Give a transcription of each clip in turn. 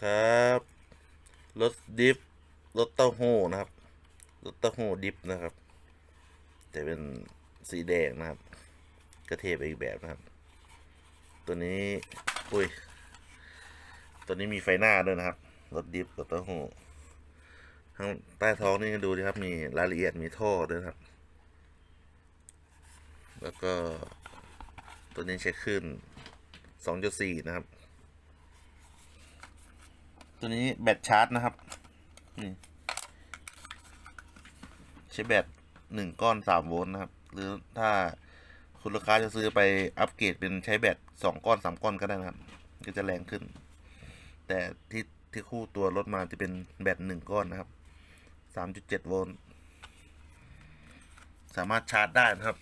ครับรถดิฟรถเต้าหู้นะครับรถเต้าหู้ดิฟนะครับ แต่เป็นสีแดงนะครับ กระเทไปอีกแบบนะครับ ตัวนี้อุ้ยตัวนี้มีไฟหน้าด้วยนะครับรถดิฟรถเต้าหู้ข้างใต้ท้องนี่ดูดิครับ มีรายละเอียดมีท่อด้วยครับ แล้วก็ตัวนี้ใช้ขึ้น 2.4 นะครับ ตัวนี้แบตชาร์จนะครับ นี่ ใช้แบตหนึ่งก้อนสามโวลต์นะครับ หรือถ้าคุณลูกค้าจะซื้อไปอัปเกรดเป็นใช้แบตสองก้อนสามก้อนก็ได้นะครับ ก็จะแรงขึ้น แต่ที่ที่คู่ตัวรถมาจะเป็นแบตหนึ่งก้อนนะครับสามจุดเจ็ดโวลต์สามารถชาร์จได้นะครับ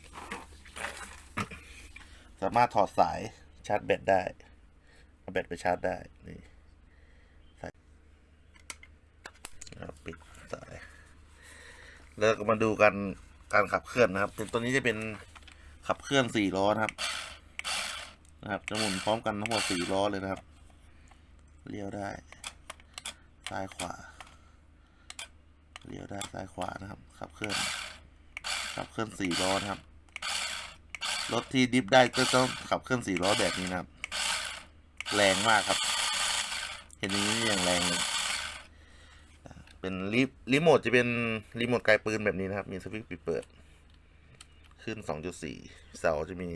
สามารถถอดสายชาร์จแบตได้ เอาแบตไปชาร์จได้ นี่ใส่เอาปิดสาย แล้วก็มาดูกันการขับเคลื่อนนะครับตัวนี้จะเป็นขับเคลื่อนสี่ล้อนะครับ นะครับ จะหมุนพร้อมกันทั้งหมดสี่ล้อเลยนะครับเลี้ยวได้ ซ้ายขวาเลี้ยวได้ซ้ายขวานะครับ ขับเคลื่อน ขับเคลื่อนสี่ล้อนะครับ รถที่ดิฟได้ก็ต้องขับเคลื่อนสี่ล้อแบบนี้นะครับ แรงมากครับ เห็นอย่างนี้อย่างแรงเลย เป็นรีรีโมทจะเป็นรีโมทไกลปืนแบบนี้นะครับ มีสวิตช์ปิดเปิด ขึ้น 2.4 เสาจะมี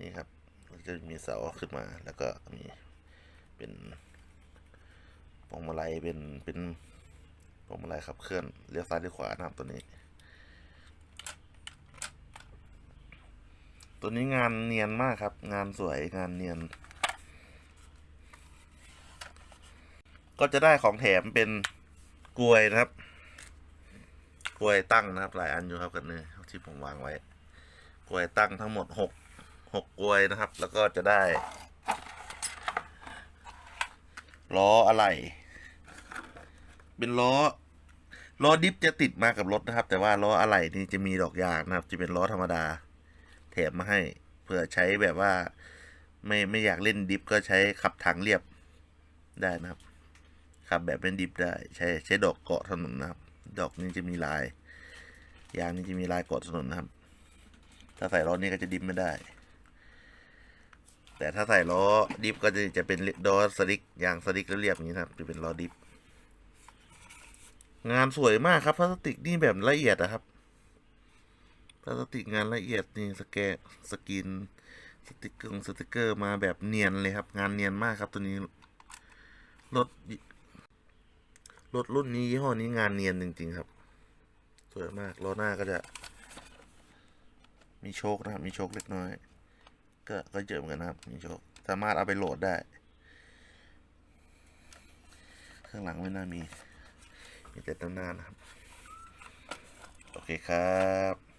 นี่ครับจะมีเสาขึ้นมา แล้วก็มีเป็นพวงมาลัยเป็นเป็นพวงมาลัยขับเคลื่อนเลี้ยวซ้ายเลี้ยวขวานะครับตัวนี้ ตัวนี้งานเนียนมากครับ งานสวยงานเนียน ก็จะได้ของแถมเป็นกลวยนะครับ กลวยตั้งนะครับ หลายอันอยู่ครับกันเนี่ยที่ผมวางไว้ กลวยตั้งทั้งหมดหกหกกลวยนะครับ แล้วก็จะได้ล้ออะไร เป็นล้อล้อดิฟจะติดมากับรถนะครับ แต่ว่าล้ออะไหล่นี่จะมีดอกยางนะครับ จะเป็นล้อธรรมดา แถมมาให้เผื่อใช้แบบว่า ไม่ไม่อยากเล่นดิฟก็ใช้ขับทางเรียบได้นะครับ ขับ แบบเป็นดิฟได้ ใช้ใช้ดอกเกาะถนนนะครับ ดอกนี้จะมีลาย ยางนี้จะมีลายเกาะถนนนะครับ ถ้าใส่ล้อนี้ก็จะดิฟไม่ได้ แต่ถ้าใส่ล้อดิฟก็จะจะเป็นล้อสลิกยางสลิกเรียบๆอย่างนี้นะครับจะเป็นล้อดิฟงานสวยมากครับพลาสติกนี่แบบละเอียดนะครับพลาสติกงานละเอียดนี่สแกนสกินสติกเกอร์สติกเกอร์มาแบบเนียนเลยครับ งานเนียนมากครับตัวนี้รถ รถรุ่นนี้ยี่ห้อนี้งานเนียนจริง ๆ ครับ สวยมากล้อหน้าก็จะ มีโชคนะครับ มีโชคเล็กน้อย ก็ก็เจอเหมือนกันนะครับ มีโชคสามารถเอาไปโหลดได้ข้างหลังไม่น่ามี มีแต่ด้านหน้านะครับ โอเคครับ